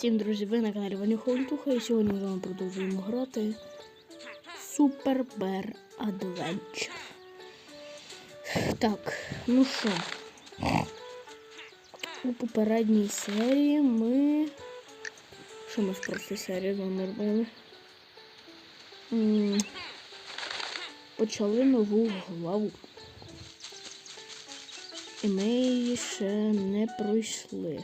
Всім, друзі! Ви на каналі Ваня Ховлітуха і сьогодні ми з вами продовжуємо грати Super Bear Adventure. Так, ну що, у попередній серії ми. Що ми в прошлій серії з вами робили? Почали нову главу. І ми її ще не пройшли.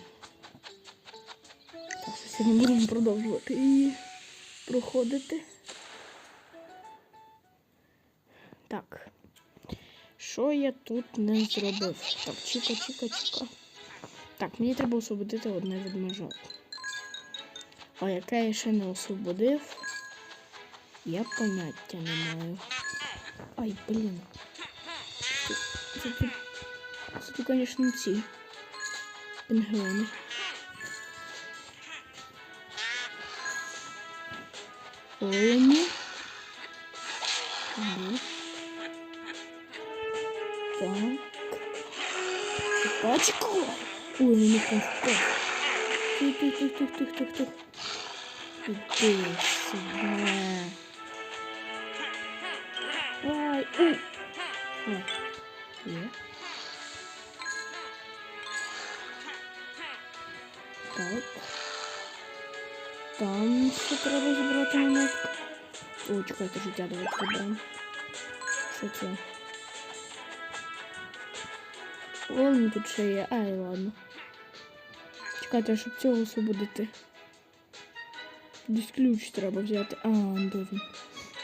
Сьогодні будемо продовжувати її проходити. Так. Що я тут не зробив? Так, чіка, чіка, чіка. Так, мені треба освободити одне ведмежат. А яке я ще не освободив, я поняття не маю. Ай, блін. Це, це, звісно, ці пінгвини. Олені. Так. Пачку. Ой, не впав. Тих, тих, тих, тих, тих, тих, тих. Іди сюди. Ай, ой. О. Так. Там ще треба зібрати монетку. О, чекайте, життя давайте заберемо. Що це? Вон тут ще є. Ай, ладно. Чекайте, щоб цього освободити. Десь ключ треба взяти. А, де він?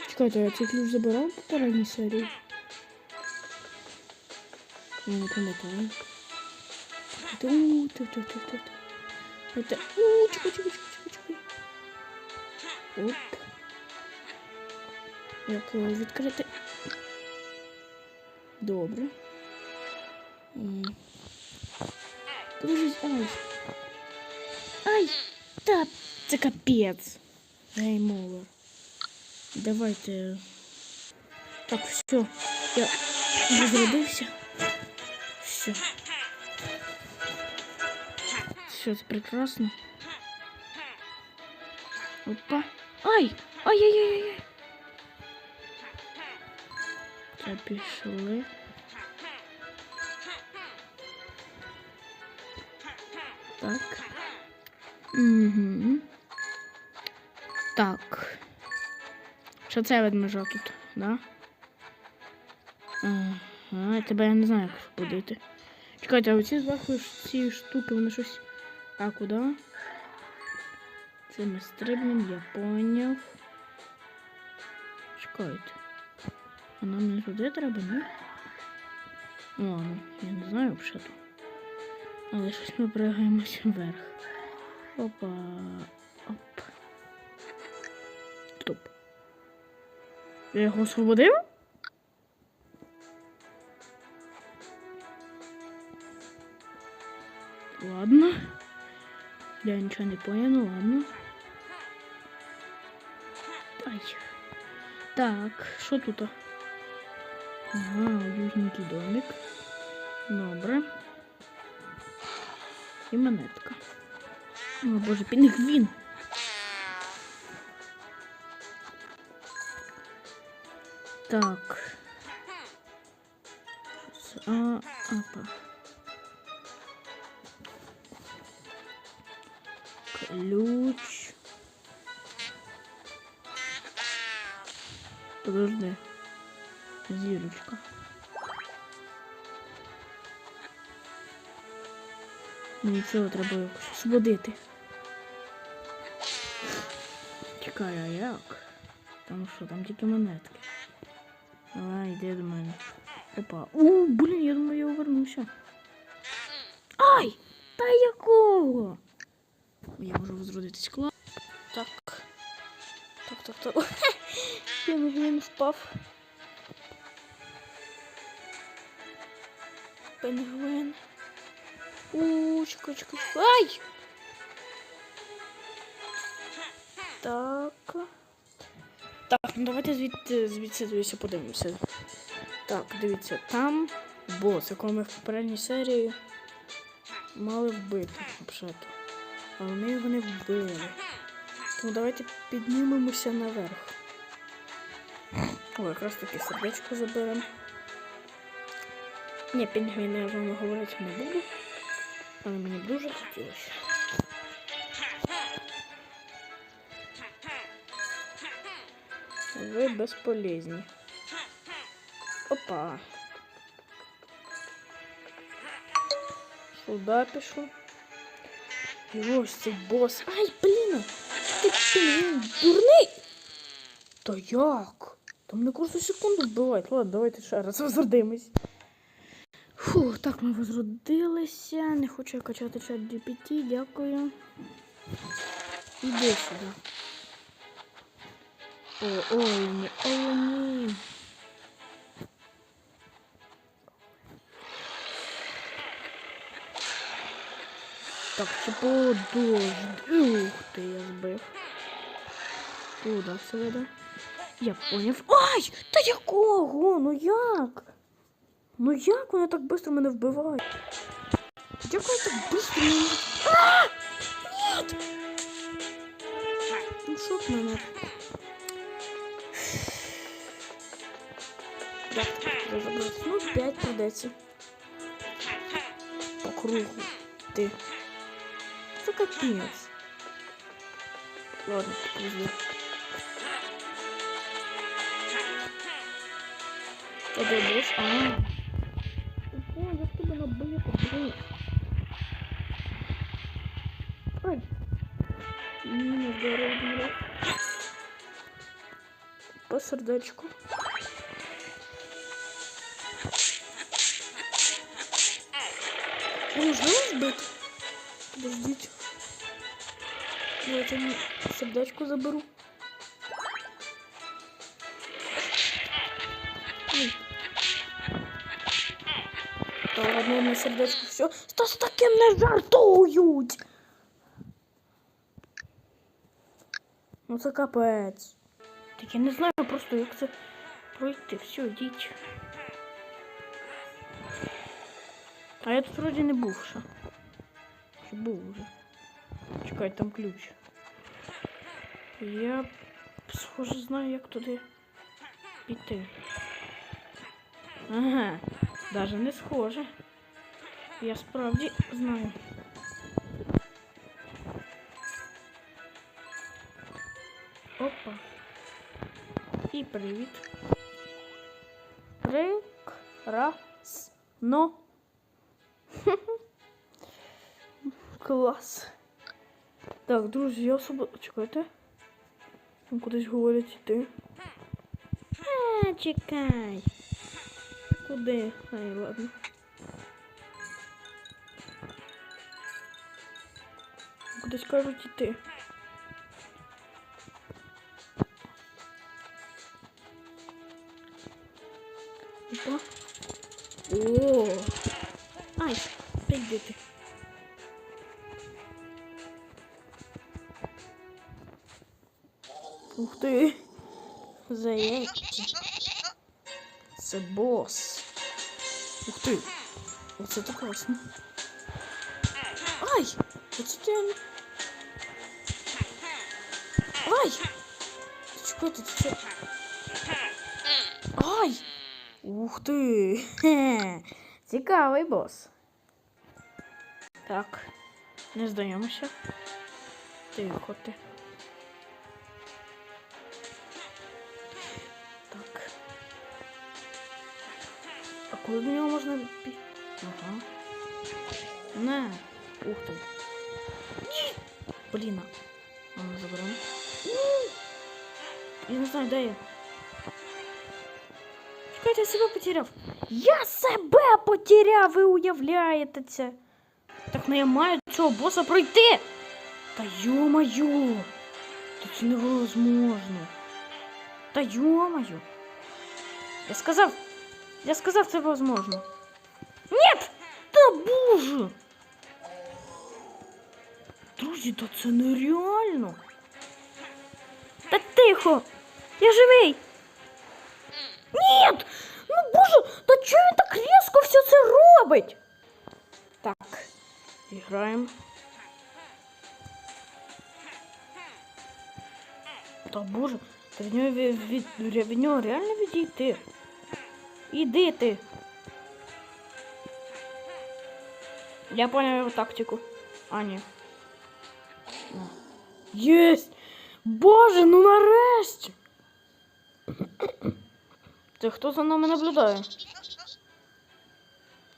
Чекайте, я цей ключ забирав в попередній серії. Я не пам'ятаю. Ту, ту, ту, ту, ту. Это... У, чекай, чекай, чекай, чекай, чекай. Оп. Як його відкрити? Добре. Подождіть, ай. Ай! Та це капець. Геймовер. Давайте. Так, все. Я розрядився. Все. Все, це прекрасно. Опа. Ай! Ай-яй-яй-яй! Це пішли. Так. Угу. Так. Що це ведмежа тут, да? Ага, тебе я не знаю, як будити. Чекайте, а оці зверху ці штуки, вони щось. А куди? Це ми стрибнем, я поняв. Чекайте. А нам не туди треба, ні? Ладно, я не знаю взагалі. Але щось ми пригаємося вверх. Опа. Оп. Стоп. Я його освободив? Ладно. Я нічого не понял, ну ладно. Так, що тут? Ага, уютненький домик. Добре. І монетка. О, боже, пінгвін. Так. Подожди. Зірочка. Мені цього треба якось освободити. Чекай, а як? Там що, там тільки монетки. Давай, йди до мене. Опа. У, блін, я думаю, я повернуся. Ай! Та якого? Я можу возродитись клас. Так. Так, так, так. Він, він впав. Пенгвин. У, чекай, чекай. Ай! Так. Так, ну давайте звідти звідси звідси подивимося. Так, дивіться, там бос, якого ми в попередній серії мали вбити взагалі. але ми його не вбили. Тому давайте піднімемося наверх. О, якраз таки сердечко заберемо. Ні, пінгвіни я з вами говорити не буду. Але мені дуже хотілося. Ви безполезні. Опа. Сюди пішло. І ось цей бос. Ай, блін! Ти пінгвін дурний! Та як? Там не кожну секунду вбивають. Ладно, давайте ще раз возродимось. Фу, так ми возродилися. Не хочу я качати чат GPT, дякую. Іди сюди. О, ой, ні, ой, ні. Так, це подожди. Ух ти, я збив. Куда це веде? Я поняв. Ай! Та якого? Ну як? Ну як вони так швидко мене вбивають? Як вони так швидко мене... А! Нет! Ну б мене? Так, розібратися. Ну, 5 придеться. По кругу. Ти. Це капець. Ладно, повезло. Це бос. А. О, я в тебе набив. Блин. Ай. Ні, здорово. По сердечку. Можна збити? Подождіть. Я там сердечко заберу. Та ладно, на сердечко все. Та з таким не жартують. Ну це капець. Так я не знаю просто, як це пройти. Все, йдіть. А я тут вроді не був ще. Чи був вже? Чекай, там ключ. Я схоже знаю, як туди піти. Ага, даже не схоже. Я справді знаю. Опа. І привіт. Прекрасно. Клас. Так, друзі, я особо... Чекайте. Там кудись говорять йти. А, чекай. Куди? Ай, ладно. Кудись кажуть іти. Опа. О! Ай, де ти? Ух ти! Заєкті. Це бос. Ти! Оце так класно. Ай! Оце ти... Ай! Ти чекайте, ти що? Ай! Ух ти! Хе. Цікавий бос. Так, не здаємося. Тихо ти. Так. А коли до нього можна пі... Ага. Не. Ух ти. Ні! Блін. А ну заберемо. Я не знаю, де я. Чекайте, я себе потеряв. Я себе потеряв, ви уявляєте це. Так не я маю цього боса пройти. Та йо-моє. Та це невозможно. Та йо-моє. Я сказав, Я сказав, це возможно. Нет! да боже! Друзі, да це нереально! Да тихо! Я живий! Нет! Ну боже, да чого він так резко все це робить? Так, играем. Та боже, та від нього від, від, реально відійти. Іди ти. Я понял його тактику. А, ні. Єсть! Боже, ну нарешті! Ти хто за нами наблюдає?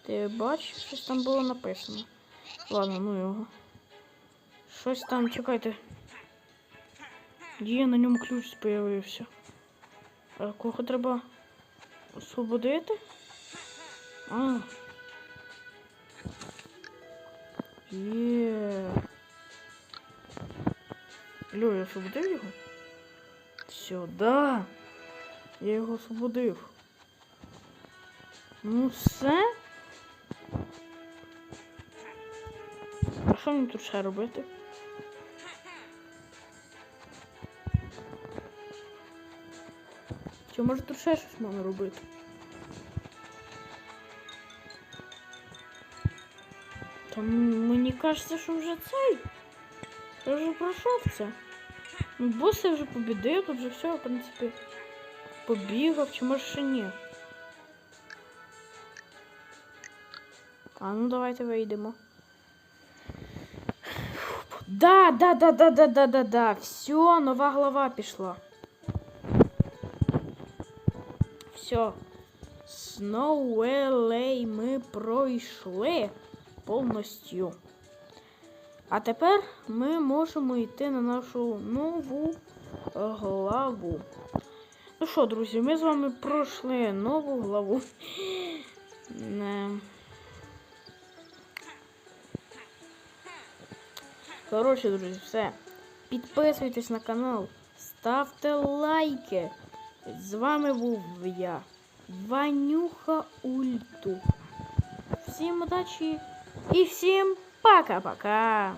Ти бачиш, щось там було написано. Ладно, ну його. Щось там, чекайте. Є на ньому ключ з'явився. А кого треба освободити? А. Є. Льо, я освободив його? Все, да. Я його освободив. Ну все. А що мені тут ще робити? Чи може тут ще щось можна робити? Там мені кажеться, що вже цей. Я вже пройшов це. Ну, бос я вже побідив, тут вже все, в принципі, побігав, чи може ще ні. А ну давайте вийдемо. Да, да, да, да, да, да, да, да. Все, нова глава пішла. Все. Snow ми пройшли повністю. А тепер ми можемо йти на нашу нову е, главу. Ну що, друзі, ми з вами пройшли нову главу. Коротше, друзі, все. Підписуйтесь на канал, ставте лайки. З вами був я, Ванюха Ульту. Всім удачі і всім пока-пока.